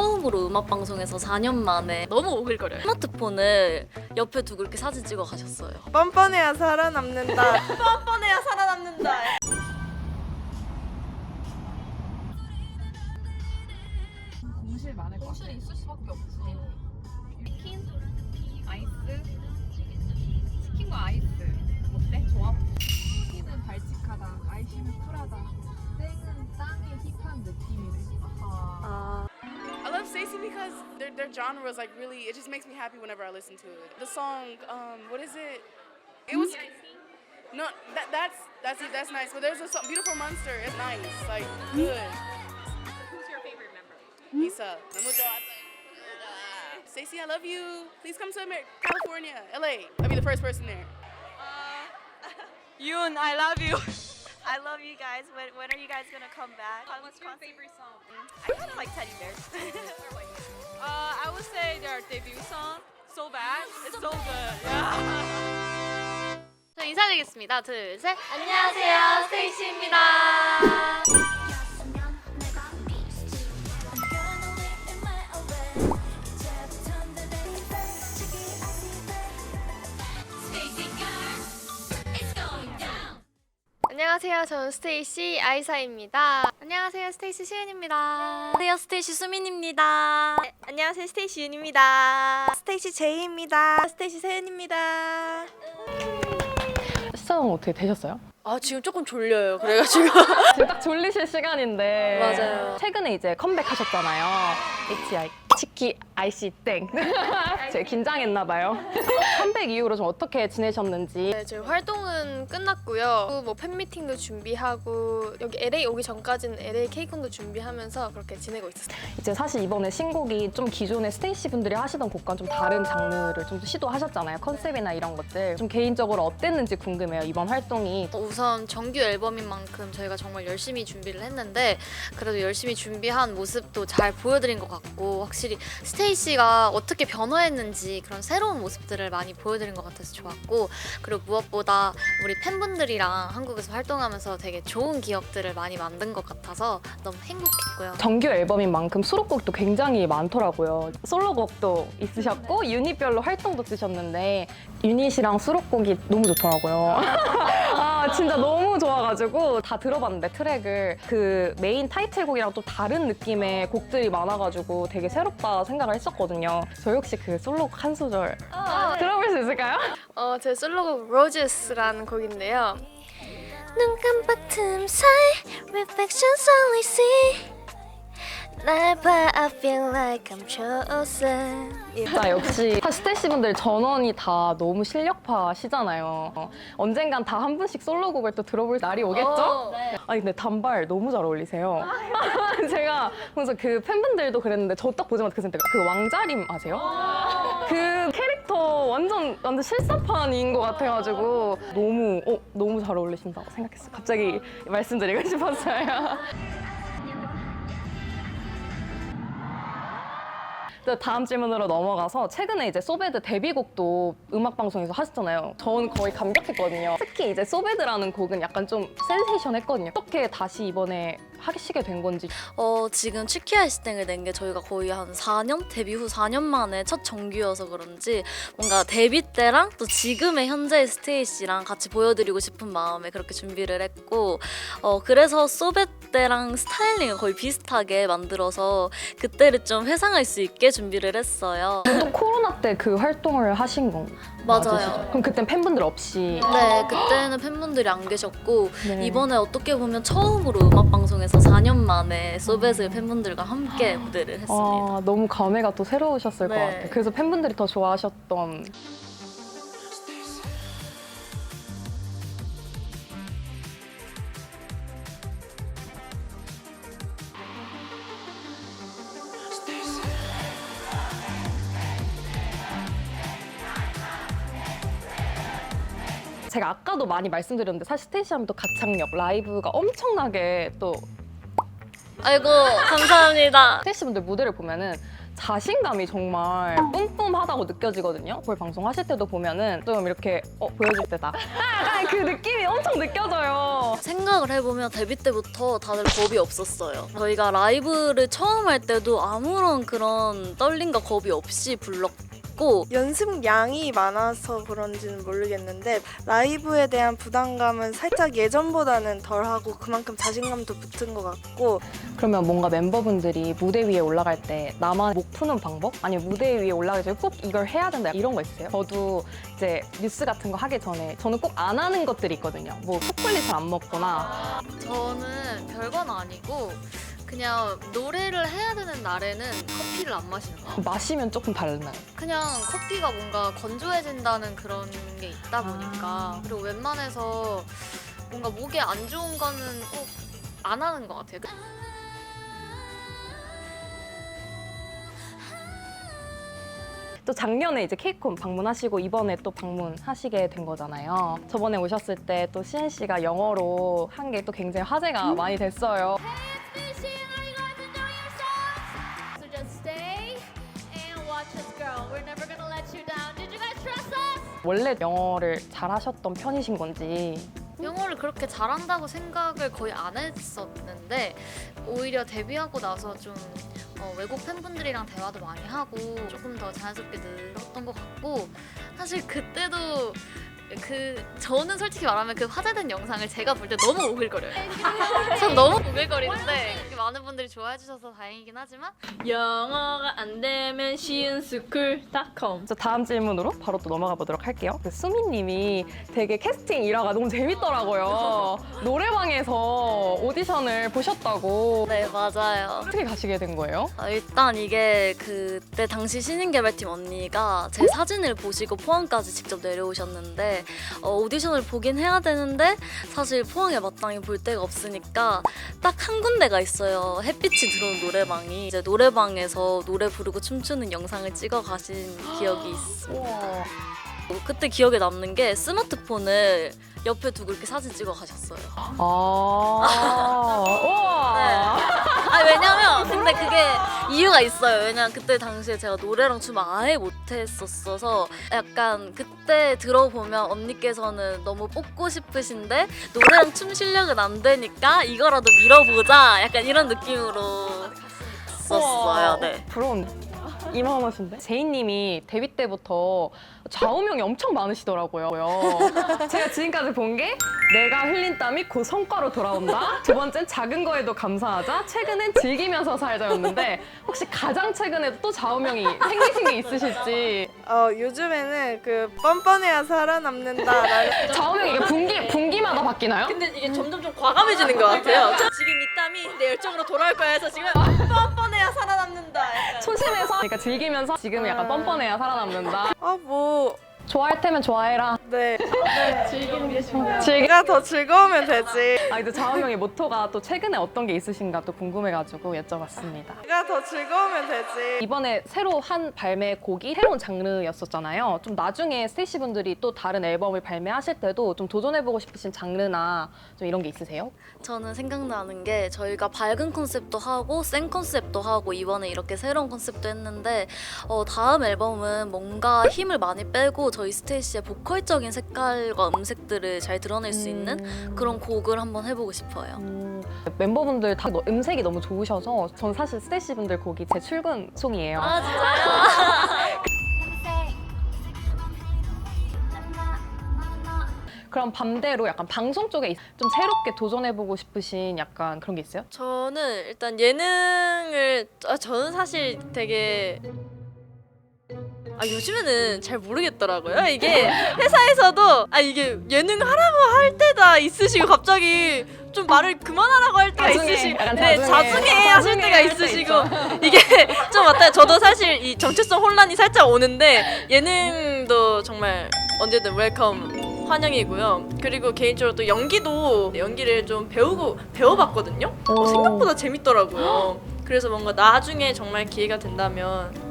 처음으로 음악 방송에서 4년 만에 너무 오글거려요. 스마트폰을 옆에 두고 이렇게 사진 찍어 가셨어요. 뻔뻔해야 살아남는다. 뻔뻔해야 살아남는다. 공실 많을 것 같아. 공실이 있을 수밖에 없지. 치킨, 아이스, 치킨과 아이스 어때? 조합? 치킨은 발칙하다, 아이스는 쿨하다, 땡은 땅의 힙한 느낌이래. 아하. I Stacy because their, their genre was like really, it just makes me happy whenever I listen to it. The song, um, what is it? It was. No, that, that's that's that's nice. But there's a song, Beautiful Monster. It's nice, like good. Who's your favorite member? Hmm? Issa. Stacey. Stacy, I love you. Please come to America, California, LA. I'll be the first person there. Uh, Yoon, I love you. I love you guys. When, when are you guys gonna come back? What's your favorite song? I kind of like Teddy Bears. Debut song, So Bad. It's so good. Yeah. 저 인사드리겠습니다. 둘, 셋. 안녕하세요. 스테이시입니다. 안녕하세요. 저는 스테이시 아이사입니다. 안녕하세요. 스테이시 시은입니다. 안녕하세요. 스테이시 수민입니다. 안녕하세요, 스테이시 윤입니다. 스테이시 제이입니다. 스테이시 세은입니다. 시청 어떻게 되셨어요? 아 지금 조금 졸려요. 그래가지고 지금 딱 졸리실 시간인데 맞아요. 최근에 이제 컴백하셨잖아요. HI 치키 IC 땡. 제가 긴장했나 봐요. 컴백 이후로 좀 어떻게 지내셨는지. 네, 저희 활동은 끝났고요. 뭐 팬미팅도 준비하고 여기 LA 오기 전까지는 LA 케이콘도 준비하면서 그렇게 지내고 있었어요. 이제 사실 이번에 신곡이 좀 기존의 스테이시 분들이 하시던 곡과는 좀 다른 장르를 좀 시도하셨잖아요. 컨셉이나 이런 것들. 좀 개인적으로 어땠는지 궁금해요. 이번 활동이. 우선 정규 앨범인 만큼 저희가 정말 열심히 준비를 했는데 그래도 열심히 준비한 모습도 잘 보여드린 것 같고 확실히 스테이 시가 어떻게 변화했는지 그런 새로운 모습들을 많이 보여드린 것 같아서 좋았고 그리고 무엇보다 우리 팬분들이랑 한국에서 활동하면서 되게 좋은 기억들을 많이 만든 것 같아서 너무 행복했고요. 정규 앨범인 만큼 수록곡도 굉장히 많더라고요. 솔로곡도 있으셨고 유닛별로 활동도 뜨셨는데 유닛이랑 수록곡이 너무 좋더라고요. 아 진짜 너무 좋아가지고 다 들어봤는데 트랙을 그 메인 타이틀곡이랑 또 다른 느낌의 곡들이 많아가지고 되게 새롭다 생각을 했었거든요. 저희 혹시 그 솔로곡 한 소절 들어볼 수 있을까요? 어, 제 솔로곡 Roses라는 곡인데요. 눈 깜빡 틈 사이 Reflections only see 날 봐 I feel like I'm chosen 진짜 역시 스테이시 분들 전원이 다 너무 실력파시잖아요. 어, 언젠간 다 한 분씩 솔로곡을 또 들어볼 날이 오겠죠? 어, 아니 근데 단발 너무 잘 어울리세요. 제가 그래서 그 팬분들도 그랬는데 저 딱 보자마자 그 생각 그 왕자림 아세요? 그 캐릭터 완전 완전 실사판인 것 같아가지고 너무 어 너무 잘 어울리신다고 생각했어요. 갑자기 말씀드리고 싶었어요. 또 다음 질문으로 넘어가서 최근에 이제 소베드 데뷔곡도 음악 방송에서 하셨잖아요. 저는 거의 감격했거든요. 특히 이제 소베드라는 곡은 약간 좀 센세이션했거든요. 어떻게 다시 이번에 하시게 된 건지 어 지금 치키 아이스땡을 낸 게 저희가 거의 한 4년 데뷔 후 4년 만에 첫 정규여서 그런지 뭔가 데뷔 때랑 또 지금의 현재의 스테이시랑 같이 보여드리고 싶은 마음에 그렇게 준비를 했고 어 그래서 소베 때랑 스타일링을 거의 비슷하게 만들어서 그때를 좀 회상할 수 있게 준비를 했어요. 또 코로나 때 그 활동을 하신 건 맞아요. 맞으시죠? 그럼 그땐 팬분들 없이 네, 그때는 팬분들이 안 계셨고 네. 이번에 어떻게 보면 처음으로 음악 방송에서 4년 만에 소벳을 팬분들과 함께 무대를 했습니다. 아, 너무 감회가 또 새로우셨을 것 네. 같아요. 그래서 팬분들이 더 좋아하셨던 제가 아까도 많이 말씀드렸는데 사실 스테이시 하면 또 가창력, 라이브가 엄청나게 또 아이고 감사합니다. 스테이시 분들 무대를 보면은 자신감이 정말 뿜뿜하다고 느껴지거든요. 볼 방송 하실 때도 보면은 좀 이렇게 어 보여줄 때다. 약간 그 느낌이 엄청 느껴져요. 생각을 해보면 데뷔 때부터 다들 겁이 없었어요. 저희가 라이브를 처음 할 때도 아무런 그런 떨림과 겁이 없이 불렀고 연습량이 많아서 그런지는 모르겠는데 라이브에 대한 부담감은 살짝 예전보다는 덜하고 그만큼 자신감도 붙은 것 같고 그러면 뭔가 멤버분들이 무대 위에 올라갈 때 나만 목 푸는 방법? 아니면 무대 위에 올라갈 때꼭 이걸 해야 된다 이런 거 있어요? 저도 이제 뉴스 같은 거 하기 전에 저는 꼭 안 하는 것들이 있거든요. 뭐 초콜릿을 안 먹거나 저는 별건 아니고 그냥 노래를 해야 되는 날에는 커피를 안 마시는 거. 마시면 조금 다르나요? 그냥 커피가 뭔가 건조해진다는 그런 게 있다 보니까 그리고 웬만해서 뭔가 목에 안 좋은 거는 꼭 안 하는 것 같아요. 또 작년에 이제 케이콘 방문하시고 이번에 또 방문하시게 된 거잖아요. 저번에 오셨을 때 또 시엔 씨가 영어로 한 게 또 굉장히 화제가 많이 됐어요. 원래 영어를 잘하셨던 편이신 건지 영어를 그렇게 잘한다고 생각을 거의 안 했었는데 오히려 데뷔하고 나서 좀 어, 외국 팬분들이랑 대화도 많이 하고 조금 더 자연스럽게 늘었던 것 같고 사실 그때도 그 저는 솔직히 말하면 그 화제된 영상을 제가 볼 때 너무 오글거려요. 전 너무 오글거리는데 많은 분들이 좋아해 주셔서 다행이긴 하지만 영어가 안 되면 시은스쿨.com 저 다음 질문으로 바로 또 넘어가 보도록 할게요. 그 수미님이 되게 캐스팅 일화가 너무 재밌더라고요. 노래방에서 오디션을 보셨다고 네 맞아요. 어떻게 가시게 된 거예요? 아, 일단 이게 그때 당시 신인개발팀 언니가 제 사진을 보시고 포항까지 직접 내려오셨는데 어, 오디션을 보긴 해야 되는데 사실 포항에 마땅히 볼 데가 없으니까 딱 한 군데가 있어요. 햇빛이 들어온 노래방이 이제 노래방에서 노래 부르고 춤추는 영상을 찍어 가신 기억이 있어요. 우와. 그때 기억에 남는 게 스마트폰을 옆에 두고 이렇게 사진 찍어 가셨어요. 아, 우와. 아 왜냐면 근데 그게 이유가 있어요. 왜냐면 그때 당시에 제가 노래랑 춤을 아예 못했었어서 약간 그때 들어보면 언니께서는 너무 뽑고 싶으신데 노래랑 춤 실력은 안 되니까 이거라도 밀어보자. 약간 이런 느낌으로 썼어요. 네. 부러운 이만하신데? 제이님이 데뷔 때부터 좌우명이 엄청 많으시더라고요. 제가 지금까지 본 게 내가 흘린 땀이 그 성과로 돌아온다. 두 번째는 작은 거에도 감사하자. 최근엔 즐기면서 살자였는데 혹시 가장 최근에도 또 좌우명이 생기신 게 있으실지. 어, 요즘에는 그 뻔뻔해야 살아남는다라는 좌우명이 이게 분기 분기마다 바뀌나요? 근데 이게 점점 좀 과감해지는 것 같아요 지금 이 땀이 내 열정으로 돌아올 거야 해서 지금 뻔뻔 그러니까 즐기면서 지금 약간 뻔뻔해야 살아남는다. 아 뭐 좋아할 테면 좋아해라. 네. 즐기는 게 제가 더 즐거우면 되지. 아, 이제 좌우명의 모토가 또 최근에 어떤 게 있으신가 또 궁금해가지고 여쭤봤습니다. 제가 더 즐거우면 되지. 이번에 새로 한 발매 곡이 새로운 장르였었잖아요. 좀 나중에 스테이시 분들이 또 다른 앨범을 발매하실 때도 좀 도전해보고 싶으신 장르나 좀 이런 게 있으세요? 저는 생각나는 게 저희가 밝은 컨셉도 하고 센 컨셉도 하고 이번에 이렇게 새로운 컨셉도 했는데 어, 다음 앨범은 뭔가 힘을 많이 빼고 저희 스테이시의 보컬적인 색깔과 음색들을 잘 드러낼 수 있는 그런 곡을 한번 해보고 싶어요. 음, 멤버분들 다 너- 음색이 너무 좋으셔서 전 사실 스테이시 분들 곡이 제 출근 송이에요. 아 진짜요? 그럼 반대로 약간 방송 쪽에 좀 새롭게 도전해보고 싶으신 약간 그런 게 있어요? 저는 일단 예능을 아, 저는 사실 되게 아 요즘에는 잘 모르겠더라고요. 이게 회사에서도 아 이게 예능 하라고 할 때다 있으시고 갑자기 좀 말을 그만하라고 할 때가 자중해, 있으시고 약간 네 자중해. 자중해 하실 자중해 때가 할때 있으시고 이게 좀 맞아요. 저도 사실 이 정체성 혼란이 살짝 오는데 예능도 정말 언제든 웰컴 환영이고요. 그리고 개인적으로 또 연기도 연기를 좀 배우고 배워봤거든요. 어, 생각보다 재밌더라고요. 그래서 뭔가 나중에 정말 기회가 된다면 저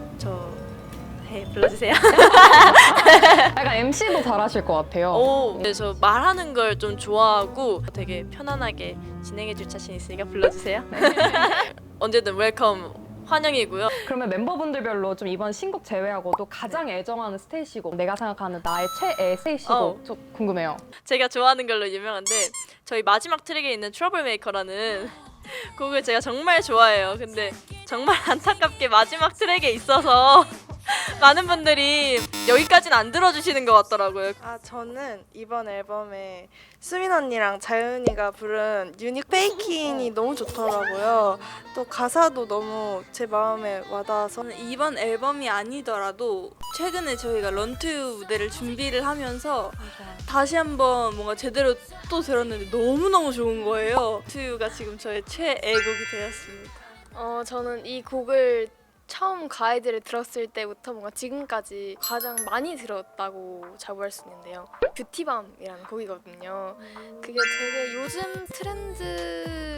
네, 불러주세요. 약간 MC도 잘하실 것 같아요. 오, 네, 저 말하는 걸 좀 좋아하고 되게 편안하게 진행해줄 자신 있으니까 불러주세요. 언제든 웰컴 환영이고요. 그러면 멤버분들별로 좀 이번 신곡 제외하고도 가장 애정하는 스테이시곡, 내가 생각하는 나의 최애 스테이시곡 어. 좀 궁금해요. 제가 좋아하는 걸로 유명한데 저희 마지막 트랙에 있는 트러블 메이커라는 곡을 제가 정말 좋아해요. 근데 정말 안타깝게 마지막 트랙에 있어서 많은 분들이 여기까지는 안 들어주시는 것 같더라고요. 아 저는 이번 앨범에 수민 언니랑 자윤이가 부른 유닉 페이킹이 너무 좋더라고요. 또 가사도 너무 제 마음에 와닿아서 저는 이번 앨범이 아니더라도 최근에 저희가 런투 무대를 준비를 하면서 다시 한번 뭔가 제대로 또 들었는데 너무너무 좋은 거예요. 런투가 지금 저의 최애곡이 되었습니다. 어, 저는 이 곡을 처음 가이드를 들었을 때부터 뭔가 지금까지 가장 많이 들었다고 자부할 수 있는데요. 뷰티밤이라는 곡이거든요. 그게 되게 요즘 트렌드에도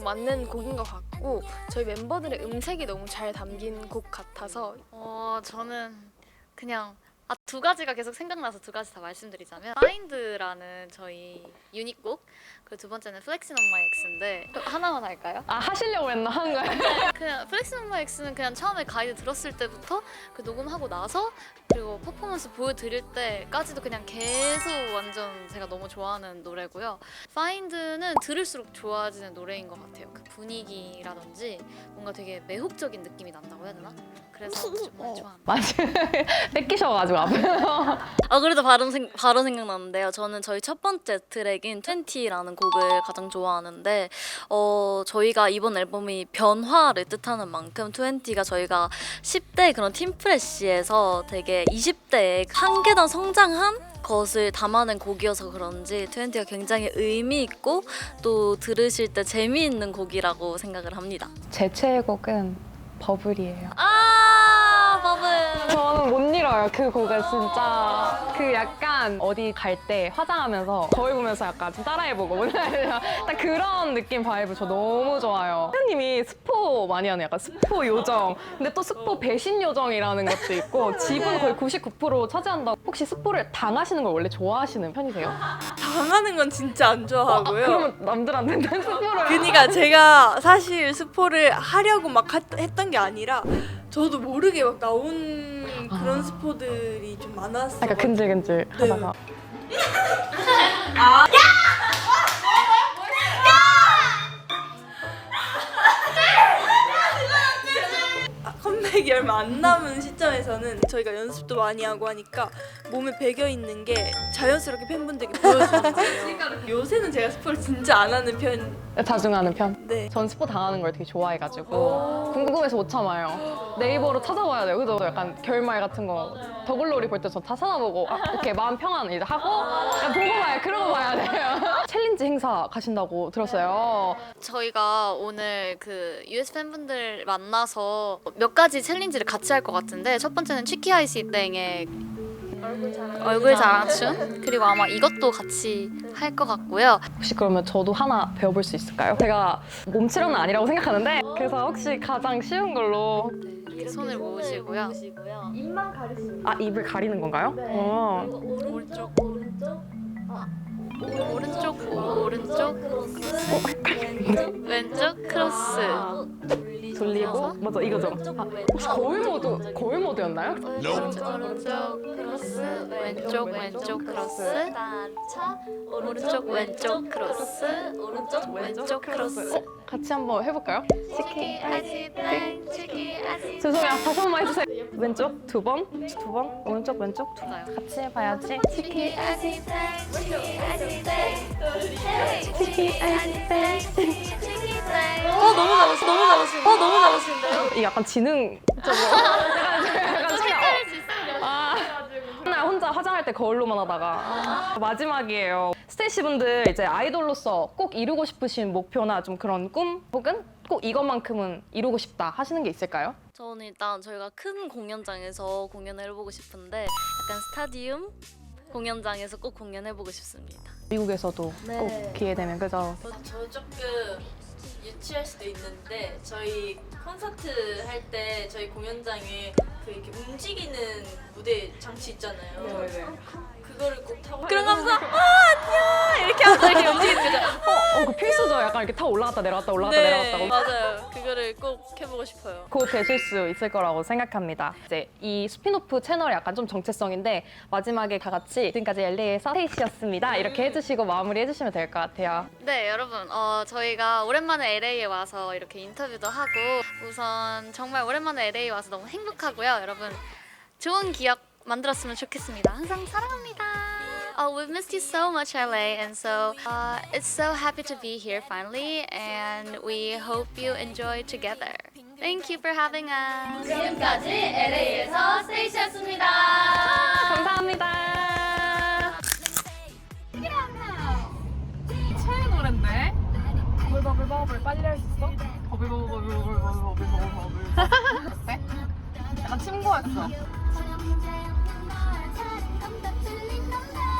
맞는 곡인 것 같고 저희 멤버들의 음색이 너무 잘 담긴 곡 같아서 어 저는 그냥 아, 두 가지가 계속 생각나서 두 가지 다 말씀드리자면 파인드라는 저희 유닛곡 그리고 두 번째는 플렉신 온 마이 엑스인데 하나만 할까요? 아 하시려고 했나 한 거예요? 그냥 플렉신 온 마이 엑스는 그냥 처음에 가이드 들었을 때부터 그 녹음하고 나서 그리고 퍼포먼스 보여드릴 때까지도 그냥 계속 완전 제가 너무 좋아하는 노래고요. 파인드는 들을수록 좋아지는 노래인 것 같아요. 그 분위기라든지 뭔가 되게 매혹적인 느낌이 난다고 해야 되나? 그래서 정말 좋아합니다. 맞아요. 뺏기셔가지고 앞에서. 아 그래도 바로, 생, 바로 생각났는데요. 저는 저희 첫 번째 트랙인 20라는 곡을 가장 좋아하는데 어 저희가 이번 앨범이 변화를 뜻하는 만큼 20가 저희가 10대 그런 팀프레쉬에서 되게 20대에 한 계단 성장한 것을 담아낸 곡이어서 그런지 20가 굉장히 의미 있고 또 들으실 때 재미있는 곡이라고 생각을 합니다. 제 최애곡은 버블이에요. 아 버블. 저는 못 잃어요. 그 곡은 진짜 그 약간 어디 갈 때 화장하면서 거울 보면서 약간 좀 따라해보고 딱 그런 느낌 바이브 저 너무 좋아요. 선생님이 스포 많이 하는 약간 스포 요정. 근데 또 스포 배신 요정이라는 것도 있고 지분 거의 99% 차지한다고. 혹시 스포를 당하시는 걸 원래 좋아하시는 편이세요? 당하는 건 진짜 안 좋아하고요. 그러면 남들한테는 스포를 그러니까 제가 사실 스포를 하려고 막 했- 했던 게 아니라 저도 모르게 막 나온 그런 스포들이 좀 많았어요. 약간 근질근질 하다가. 컴백이 얼마 안 남은 시점에서는 저희가 연습도 많이 하고 하니까 몸에 배겨 있는 게 자연스럽게 팬분들에게 보여주는 거예요. 요새는 제가 스포를 진짜 안 하는 편. 자중하는 편. 네. 전 스포 당하는 걸 되게 좋아해가지고 궁금해서 못 참아요. 네이버로 찾아봐야 돼요. 그래서 약간 결말 같은 거 더글로리 볼 때 저 다 찾아보고 아, 이렇게 마음 평안 이제 하고 그냥 보고 봐요. 그러고 봐야 돼요. 챌린지 행사 가신다고 들었어요. 저희가 오늘 그 US 팬분들 만나서 몇 가지 챌린지를 같이 할 것 같은데 첫 번째는 치키 아이시 땡의 얼굴 자랑 춤 그리고 아마 이것도 같이 할 것 같고요. 혹시 그러면 저도 하나 배워볼 수 있을까요? 제가 몸치료는 아니라고 생각하는데 그래서 혹시 가장 쉬운 걸로 이렇게 손을 모으시고요. 아 입을 가리는 건가요? 어. 오른쪽 오른쪽 오른쪽 왼쪽 맞아 이거죠. 아, 혹시 거울 모드 거울 모드였나요? 오른쪽 오른쪽 크로스 왼쪽 왼쪽 크로스 오른쪽 왼쪽 크로스 오른쪽 왼쪽 크로스 같이 한번 해볼까요? 치키 아이시 땡 치키 아이시 죄송해요. 다시 한 번 해주세요. 왼쪽 두 번, 두 번, 오른쪽 왼쪽 두 번. 같이 해봐야지. 치키 아이시 땡 치키 아이시 땡 치키 아이스 땡. 어 너무 잘하시 너무 잘하시 어 너무 잘하시는데요? 이 약간 지능 저거 약간 약간 생각. 아, 맨날 혼자 화장할 때 거울로만 하다가 마지막이에요. 스테이시 분들 이제 아이돌로서 꼭 이루고 싶으신 목표나 좀 그런 꿈 혹은 꼭 이것만큼은 이루고 싶다 하시는 게 있을까요? 저는 일단 저희가 큰 공연장에서 공연을 해보고 싶은데 약간 스타디움 공연장에서 꼭 공연해보고 싶습니다. 미국에서도 네. 꼭 기회 되면 그죠? 저 조금 유치할 수도 있는데 저희 콘서트 할 때 저희 공연장에 그 이렇게 움직이는 무대 장치 있잖아요. 그거를 꼭 타고 그런 거면서 아 안녕 이렇게 하면서 이렇게 움직이는 거죠. 어, 그 필수죠. 약간 이렇게 타 올라갔다 내려갔다 올라갔다 내려갔다. 네 맞아요. 그거를 꼭 해보고 싶어요. 곧 되실 수 있을 거라고 생각합니다. 이제 이 스피노프 채널 약간 좀 정체성인데 마지막에 다 같이 지금까지 LA에서 스테이시였습니다. 이렇게 해주시고 마무리 해주시면 될 것 같아요. 네, 여러분, 어, 저희가 오랜만에 LA에 와서 이렇게 인터뷰도 하고 우선 정말 오랜만에 LA 와서 너무 행복하고요. 여러분, 좋은 기억 만들었으면 좋겠습니다. 항상 사랑합니다. Oh, we've missed you so much, LA, and so uh, it's so happy to be here finally, and we hope you enjoy together. Thank you for having us. 지금까지 LA에서 스테이시였습니다. 감사합니다. 최애 노랜데? 버블버블버블 빨리 할 수 있어? 버블버블버블버블버블버블 어때? 약간 침고였어